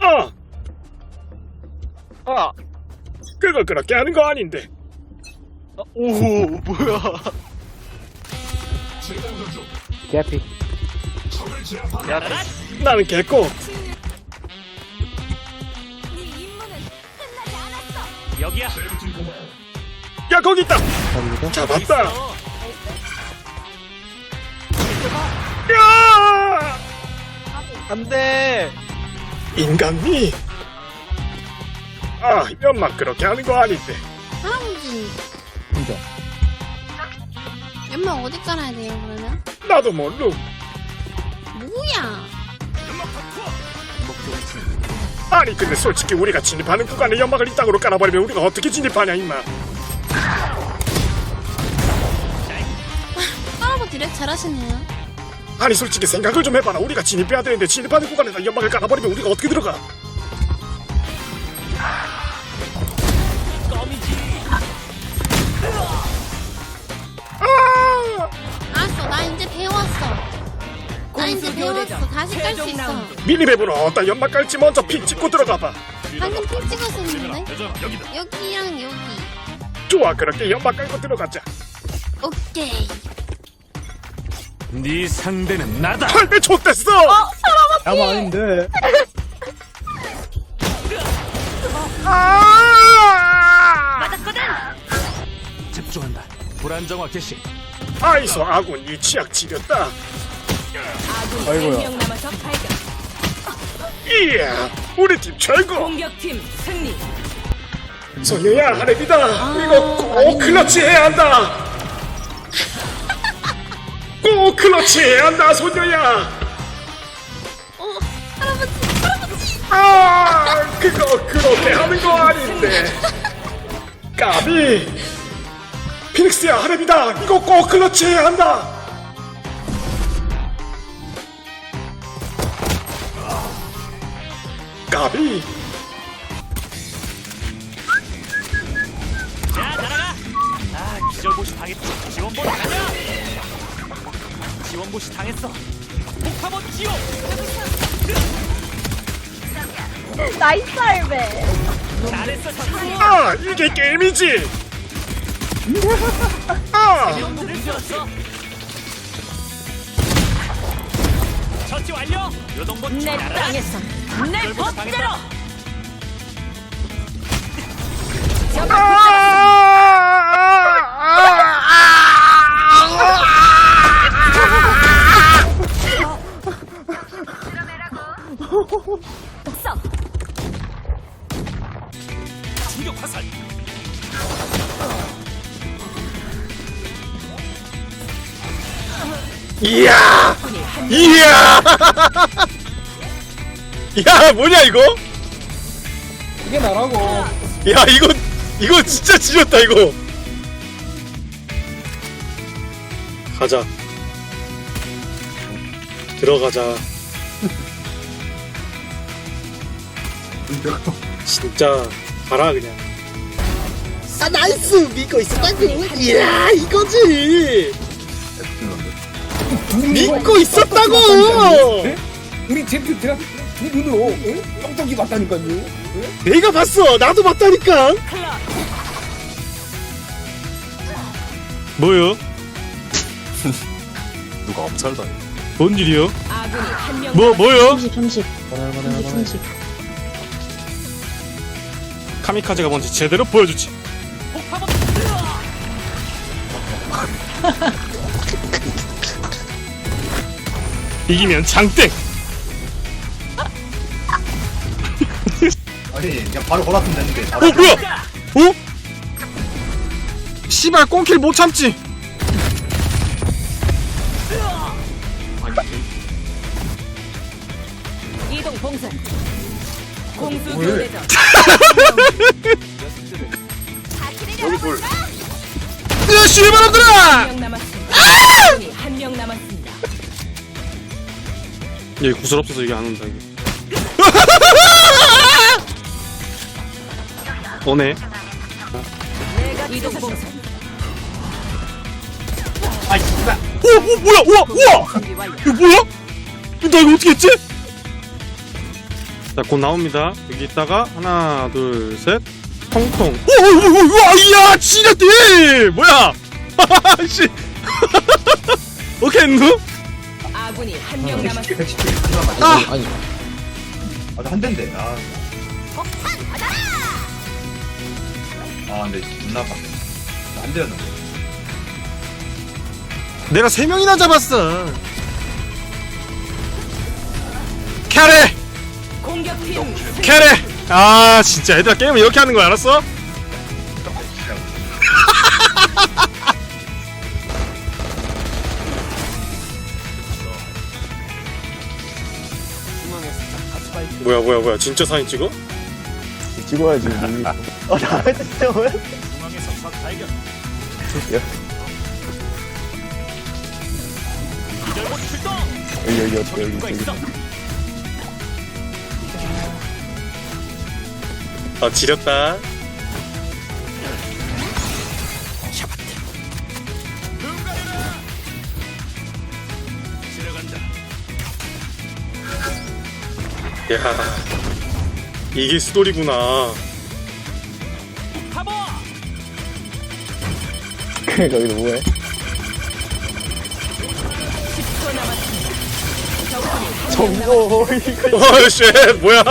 어, 아, 그거 그렇게 하는 거 아닌데. 오, 뭐야. 개피. 야, 나는 개코. 네 임무는 끝나지 않았어. 여기야. 야, 거기 있다. 갑니다. 잡았다. 야! 안 돼. 인간미. 아, 연막 그렇게 하는 거 아닌데. 할아버지 인정. 연막 어디 깔아야 돼요 그러면? 나도 모르. 뭐야 아니, 근데 솔직히 우리가 진입하는 구간에 연막을 이 땅으로 깔아버리면 우리가 어떻게 진입하냐, 임마. 할아버지 랩 잘하시네요 아니, 솔직히 생각을 좀 해봐라. 우리가 진입해야 되는데 진입하는 구간에다 연막을 깔아버리면 우리가 어떻게 들어가? 아! 알았어 나 이제 배웠어 나 이제 배웠어 다시 깔 수 있어 미니맵으로 어디다 연막 깔지 먼저 픽 찍고 들어가봐. 방금 핀 찍었었는데 여기랑 여기 좋아, 그렇게 연막 깔고 들어가자. 오케이 네 상대는 나다. 할배 좆됐어! 아무 아닌데. 아! 집중한다. 불안정화 개시. 아이소 아군 이 치약 지렸다. 아이고야. 이야, 우리 팀 최고. 공격팀 승리. 소녀야, 하렘이다. 이거 꼭 클러치 해야 한다. 꼭 클러치 해야 한다, 소녀야. 어 할아버지 할아버지 아, 그거 그렇게 하는 거 아닌데. 까비. 피닉스야, 하렘이다. 이거 꼭 클러치 해야 한다. 까비. 지원보시 당했어. 폭파번 지원. 나이스 할배. 잘했어, 선수. 아, 이게 게임이지. 아. 처치 완료. 요동본 내 날아라. 땅에서 내 법대로. 당 충격 화살. 이야, 이야. 야, 뭐냐 이거? 이게 나라고. 야, 이거 이거 진짜 지렸다 이거. 가자. 들어가자. 진짜 가라 그냥. 아 나이스 믿고 있었다고. 이야 이거지. 믿고 있었다고. 우리 제프 드라 네 눈으로 응? 깜짝이 봤다니까요. 내가 봤어. 나도 봤다니까. 뭐요? 누가 엄살다. 뭔 일이요? 아군이 한명 뭐 뭐요? 카미카제가 뭔지 제대로 보여주지. 이기면 장땡. 아니, 그냥 바로 걸었으면 되는데. 어 뭐야? 어? 씨발 꽁킬 못 참지. 이동 봉쇄. 공수 교대전. 여기 돌. 야 씨발놈들아! 한명 남았습니다. 한명 남았습니다. 얘 구슬 없어서 이게 안 온다 이게. 오네. 이동. 아이, 씨발. 오, 오 뭐야? 우와 우와! 준비 완료. 이거 뭐야? 나 이거 어떻게 했지? 자, 곧 나옵니다. 여기 있다가 하나, 둘, 셋. 통통. 오, 오, 오, 오, 야, 지렸대! 뭐야? 씨. 오케이, 누? 아군이 한명 117, 남았습니다. 117. 하지만 아! 아니 아, 한 대인데. 아. 아, 근데 존나 아팠네. 안 되었는데. 내가 세 명이나 잡았어. 캐레! 캐레! 아, 진짜 얘들아 게임을 이렇게 하는 거야, 알았어? 뭐야, 뭐야, 뭐야. 진짜 사진 찍어? 찍어야지. 아, 나 진짜 출동. 여기, 여기, 여기, 누가 여기. 어? 아, 지렸다. 야, 이게 스토리구나. 파버. 거기서 뭐해? 10초 남았습니다. 정보, 이거. 어, 쉣, 뭐야?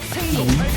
수비팀 승리.